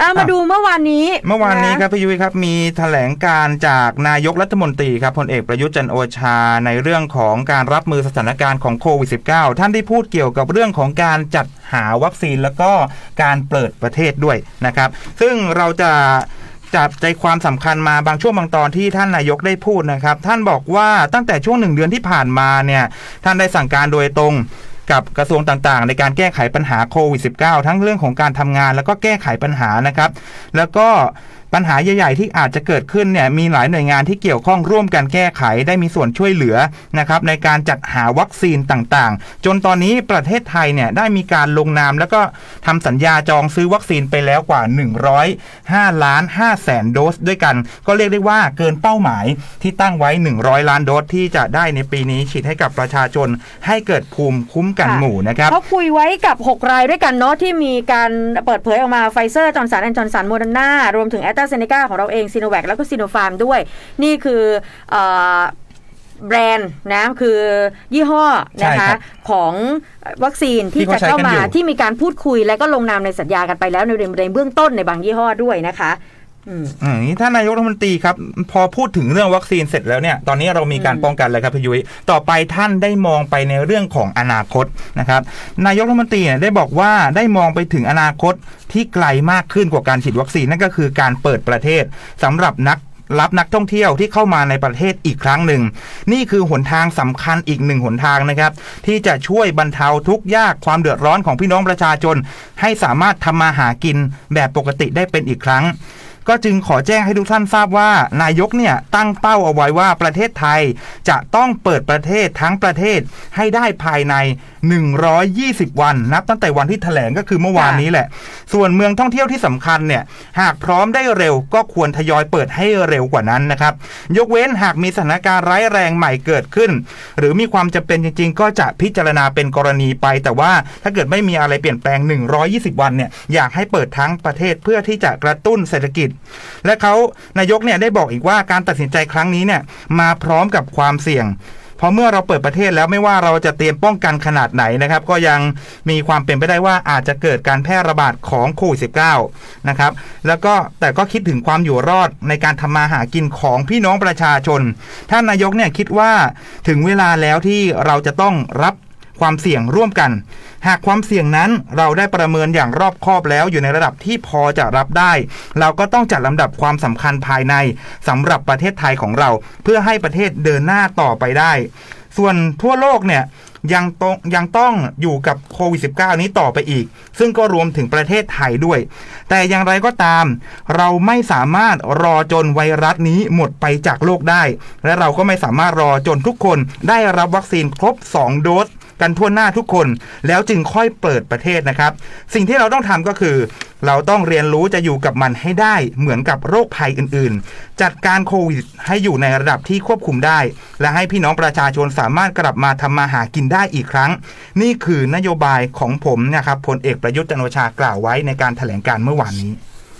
อะมาดูเมื่อวานนี้ เมื่อวานนี้ะครับพี่ยุ้ยครับมีแถลงการจากนายกรัฐมนตรีครับพลเอกประยุทธ์จันทร์โอชา ในเรื่องของการรับมือสถานการณ์ของโควิด -19 ท่านได้พูดเกี่ยวกับเรื่องของการจัดหาวัคซีนแล้วก็การเปิดประเทศด้วยนะครับ ซึ่งเราจะจับใจความสำคัญมาบางช่วงบางตอนที่ท่านนายกได้พูดนะครับ ท่านบอกว่าตั้งแต่ช่วงหนึ่งเดือนที่ผ่านมาเนี่ยท่านได้สั่งการโดยตรง กับกระทรวงต่างๆ ในการแก้ไขปัญหาโควิด -19 ทั้งเรื่องของการทำงาน แล้วก็แก้ไขปัญหานะครับ แล้วก็ ปัญหาใหญ่ ๆ ที่อาจจะเกิดขึ้นเนี่ยมีหลายหน่วยงานที่เกี่ยวข้องร่วมกันแก้ไขได้มีส่วนช่วยเหลือนะครับในการจัดหาวัคซีนต่างๆ จนตอนนี้ประเทศไทยเนี่ยได้มีการลงนาม แล้วก็ทำสัญญาจองซื้อวัคซีนไปแล้วกว่า 105 ล้าน5แสนโดสด้วยกัน ก็เรียกได้ว่าเกินเป้าหมายที่ตั้งไว้ 100 ล้านโดสที่จะได้ในปีนี้ฉีดให้กับประชาชนให้เกิดภูมิคุ้มกันค่ะหมู่นะครับเขาคุยไว้กับ 6 รายด้วยกันเนาะที่มีการเปิดเผยออกมาไฟเซอร์จอร์นสันแอนจอร์นสันโมเดอร์นารวมถึงแอตตาเซเนกาของเราเองซีโนแวคแล้วก็ซีโนฟาร์มด้วย นี่คือเอ่อแบรนด์นะคือยี่ห้อนะใช่ครัคะบของวัคซีนที่ที่เขาจะใช้เข้ากันมาอยู่ที่มีการพูดคุยและก็ลงนามในสัญญากันไปแล้วในในเบื้องต้นในบางยี่ห้อด้วยนะคะ อืมอืมนี่ท่านนายกรัฐมนตรีครับ พอพูดถึงเรื่องวัคซีนเสร็จแล้วเนี่ย ตอนนี้เรามีการป้องกันแล้วครับพี่ยุ้ยต่อไปท่านได้มองไปในเรื่องของอนาคตนะครับ นายกรัฐมนตรีเนี่ยได้บอกว่าได้มองไปถึงอนาคตที่ไกลมากขึ้นกว่าการฉีดวัคซีนนั่นก็คือการเปิดประเทศสำหรับนักรับนักท่องเที่ยวที่เข้ามาในประเทศอีกครั้งหนึ่ง นี่คือหนทางสำคัญอีกหนึ่งหนทางนะครับ ที่จะช่วยบรรเทาทุกยากความเดือดร้อนของพี่น้องประชาชน ให้สามารถทำมาหากินแบบปกติได้เป็นอีกครั้ง ก็จึงขอแจ้งให้ทุกท่านทราบว่า นายกเนี่ยตั้งเป้าเอาไว้ว่าประเทศไทยจะต้องเปิดประเทศทั้งประเทศให้ได้ภายใน 120 วัน นับตั้งแต่วันที่แถลงก็คือเมื่อวานนี้แหละ ส่วนเมืองท่องเที่ยวที่สำคัญเนี่ยหากพร้อมได้เร็วก็ควรทยอยเปิดให้เร็วกว่านั้นนะครับ ยกเว้นหากมีสถานการณ์ร้ายแรงใหม่เกิดขึ้น หรือมีความจำเป็นจริง ๆ ก็จะพิจารณาเป็นกรณีไป แต่ว่าถ้าเกิดไม่มีอะไรเปลี่ยนแปลง 120 วันเนี่ยอยากให้เปิดทั้งประเทศเพื่อที่จะกระตุ้นเศรษฐกิจและเขานายกเนี่ยได้บอกอีกว่าการตัดสินใจครั้งนี้เนี่ยมาพร้อมกับความเสี่ยงเพราะเมื่อเราเปิดประเทศแล้วไม่ว่าเราจะเตรียมป้องกันขนาดไหนนะครับ ก็ยังมีความเป็นไปได้ว่าอาจจะเกิดการแพร่ระบาดของโควิด -19 นะครับ แล้วก็แต่ก็คิดถึงความอยู่รอดในการทำมาหากินของพี่น้องประชาชน ท่านนายกเนี่ยคิดว่าถึงเวลาแล้วที่เราจะต้องรับ ความเสี่ยงร่วมกัน หากความเสี่ยงนั้นเราได้ประเมินอย่างรอบคอบแล้วอยู่ในระดับที่พอจะรับได้ เราก็ต้องจัดลำดับความสำคัญภายในสำหรับประเทศไทยของเรา เพื่อให้ประเทศเดินหน้าต่อไปได้ ส่วนทั่วโลกเนี่ยยังต้องยังต้องอยู่กับโควิด -19 นี้ต่อไปอีก ซึ่งก็รวมถึงประเทศไทยด้วย แต่อย่างไรก็ตาม เราไม่สามารถรอจนไวรัสนี้หมดไปจากโลกได้ และเราก็ไม่สามารถรอจนทุกคนได้รับวัคซีนครบ 2 โดส กันทั่วหน้าทุกคน แล้วจึงค่อยเปิดประเทศนะครับ สิ่งที่เราต้องทำก็คือ เราต้องเรียนรู้จะอยู่กับมันให้ได้เหมือนกับโรคภัยอื่นๆ จัดการโควิดให้อยู่ในระดับที่ควบคุมได้ และให้พี่น้องประชาชนสามารถกลับมาทำมาหากินได้อีกครั้ง นี่คือนโยบายของผมนะครับพลเอกประยุทธ์จันโอชากล่าวไว้ในการแถลงการเมื่อวานนี้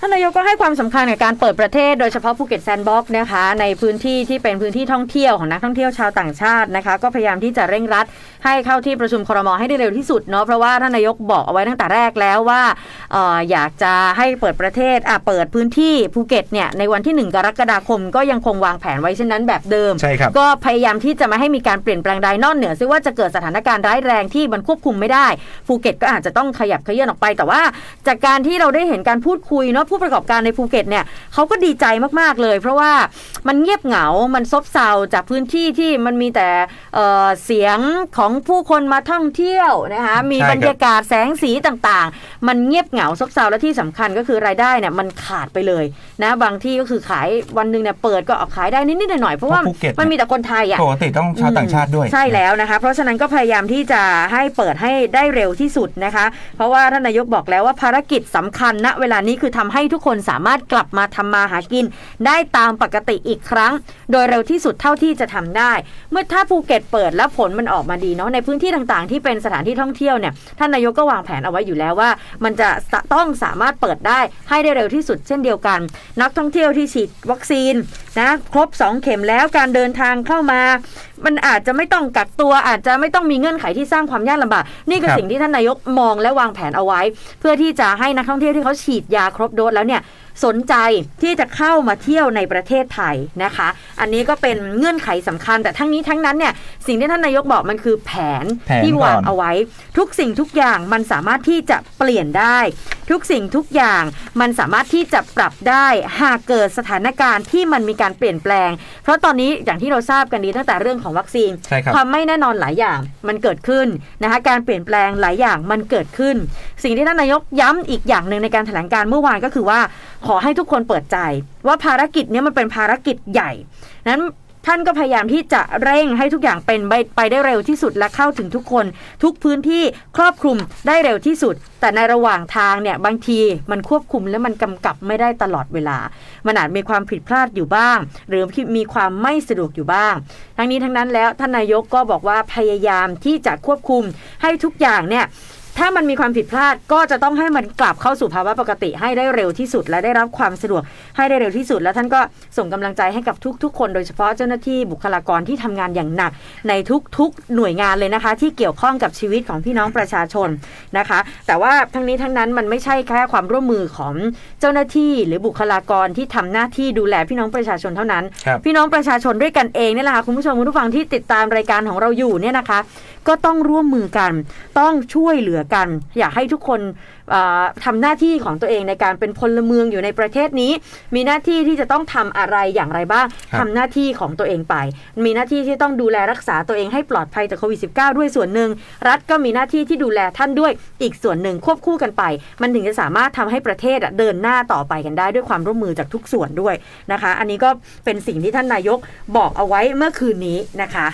ท่านนายกก็ให้ความสำคัญกับการเปิดประเทศโดยเฉพาะภูเก็ตแซนด์บ็อกซ์นะคะ ในพื้นที่ที่เป็นพื้นที่ท่องเที่ยวของนักท่องเที่ยวชาวต่างชาตินะคะ ก็พยายามที่จะเร่งรัด ให้เข้าที่ประชุมครมให้ได้เร็วที่สุดเนาะเพราะว่าท่านนายกบอกเอาไว้ตั้งแต่แรกแล้วว่าเอออยากจะให้เปิดประเทศอะเปิดพื้นที่ภูเก็ตเนี่ยในวันที่ 1 กรกฎาคม ก็ยังคงวางแผนไว้เช่นนั้นแบบเดิมใช่ครับก็พยายามที่จะไม่ให้มีการเปลี่ยนแปลงใดนอกเหนือซึ่งว่าจะเกิดสถานการณ์ร้ายแรงที่มันควบคุมไม่ได้ภูเก็ตก็อาจจะต้องขยับเขยื่อนออกไป แต่ว่าจากการที่เราได้เห็นการพูดคุยเนาะผู้ประกอบการในภูเก็ตเนี่ยเขาก็ดีใจมากๆเลย เพราะว่ามันเงียบเหงา มันซบเซาจากพื้นที่ที่มันมีแต่ เอ่อเสียงของผู้คนมาท่องเที่ยวนะคะมีใช่ครับบรรยากาศแสงสีต่างๆ มันเงียบเหงาซบเซาและที่สำคัญก็คือรายได้เนี่ยมันขาดไปเลยนะบางที่ก็คือขายวันหนึ่งเนี่ยเปิดก็ออกขายได้นิดๆหน่อยๆเพราะว่าเพราะภูเก็ตมันมีแต่คนไทยอะปกติต้องชาวต่างชาติด้วย ใช่แล้วนะคะ เพราะฉะนั้นก็พยายามที่จะให้เปิดให้ได้เร็วที่สุดนะคะ เพราะว่าท่านนายกบอกแล้วว่าภารกิจสำคัญณเวลานี้คือทำให้ทุกคนสามารถกลับมาทำมาหากิน ได้ตามปกติอีกครั้ง โดยเร็วที่สุดเท่าที่จะทำได้ เมื่อถ้าภูเก็ตเปิดแล้วผลมันออกมาดีเนาะในพื้นที่ต่างๆ ที่เป็นสถานที่ท่องเที่ยวเนี่ยท่านนายกก็วางแผนเอาไว้อยู่แล้วว่า มันจะต้องสามารถเปิดได้ให้ได้เร็วที่สุดเช่นเดียวกัน นักท่องเที่ยวที่ฉีดวัคซีนนะครบ 2 เข็มแล้วการเดินทางเข้ามา มันอาจจะไม่ต้องกักตัวอาจจะไม่ต้องมีเงื่อนไขที่สร้างความยากลำบากนี่คือสิ่งที่ท่านนายกมองและวางแผนเอาไว้ เพื่อที่จะให้นักท่องเที่ยวที่เขาฉีดยาครบโดสแล้วเนี่ย สนใจที่จะเข้ามาเที่ยวในประเทศไทยนะคะ อันนี้ก็เป็นเงื่อนไขสำคัญ แต่ทั้งนี้ทั้งนั้นเนี่ยสิ่งที่ท่านนายกบอกมันคือแผนแผนที่วางก่อนเอาไว้ ทุกสิ่งทุกอย่างมันสามารถที่จะเปลี่ยนได้ ทุกสิ่งทุกอย่างมันสามารถที่จะปรับได้หากเกิดสถานการณ์ที่มันมีการเปลี่ยนแปลง เพราะตอนนี้อย่างที่เราทราบกันดีตั้งแต่เรื่องของวัคซีนใช่ครับความไม่แน่นอนหลายอย่างมันเกิดขึ้นนะคะการเปลี่ยนแปลงหลายอย่างมันเกิดขึ้น สิ่งที่ท่านนายกย้ำอีกอย่างหนึ่งในการแถลงการเมื่อวานก็คือว่าขอให้ทุกคนเปิดใจ ว่าภารกิจเนี้ยมันเป็นภารกิจใหญ่ นั้นท่านก็พยายามที่จะเร่งให้ทุกอย่างเป็นไปไปได้เร็วที่สุดและเข้าถึงทุกคน ทุกพื้นที่ครอบคลุมได้เร็วที่สุด แต่ในระหว่างทางเนี่ยบางทีมันควบคุมและมันกำกับไม่ได้ตลอดเวลา มันอาจมีความผิดพลาดอยู่บ้าง หรือมีความไม่สะดวกอยู่บ้าง ทั้งนี้ทั้งนั้นแล้วท่านนายกก็บอกว่าพยายามที่จะควบคุมให้ทุกอย่างเนี่ย ถ้ามันมีความผิดพลาดก็จะต้องให้มันกลับเข้าสู่ภาวะปกติให้ได้เร็วที่สุด และได้รับความสะดวกให้ได้เร็วที่สุด แล้วท่านก็ส่งกำลังใจให้กับทุก ๆ คนโดยเฉพาะเจ้าหน้าที่บุคลากรที่ทำงานอย่างหนัก ในทุกๆหน่วยงานเลยนะคะ ที่เกี่ยวข้องกับชีวิตของพี่น้องประชาชนนะคะ แต่ว่าทั้งนี้ทั้งนั้นมันไม่ใช่แค่ความร่วมมือของเจ้าหน้าที่หรือบุคลากรที่ทำหน้าที่ดูแลพี่น้องประชาชนเท่านั้นครับพี่น้องประชาชนด้วยกันเองเนี่ยแหละค่ะคุณผู้ชมคุณผู้ฟังที่ติดตามรายการของเราอยู่เนี่ยนะคะ ก็ต้องร่วมมือกัน ต้องช่วยเหลือกัน อยากให้ทุกคนเอ่อทำหน้าที่ของตัวเองในการเป็นพลเมืองอยู่ในประเทศนี้ มีหน้าที่ที่จะต้องทำอะไรอย่างไรบ้างครับทำหน้าที่ของตัวเองไป มีหน้าที่ที่ต้องดูแลรักษาตัวเองให้ปลอดภัยจากโควิด -19 ด้วยส่วนหนึ่ง รัฐก็มีหน้าที่ที่ดูแลท่านด้วยอีกส่วนหนึ่งควบคู่กันไป มันถึงจะสามารถทำให้ประเทศอะเดินหน้าต่อไปกันได้ด้วยความร่วมมือจากทุกส่วนด้วยนะคะ อันนี้ก็เป็นสิ่งที่ท่านนายกบอกเอาไว้เมื่อคืนนี้นะคะ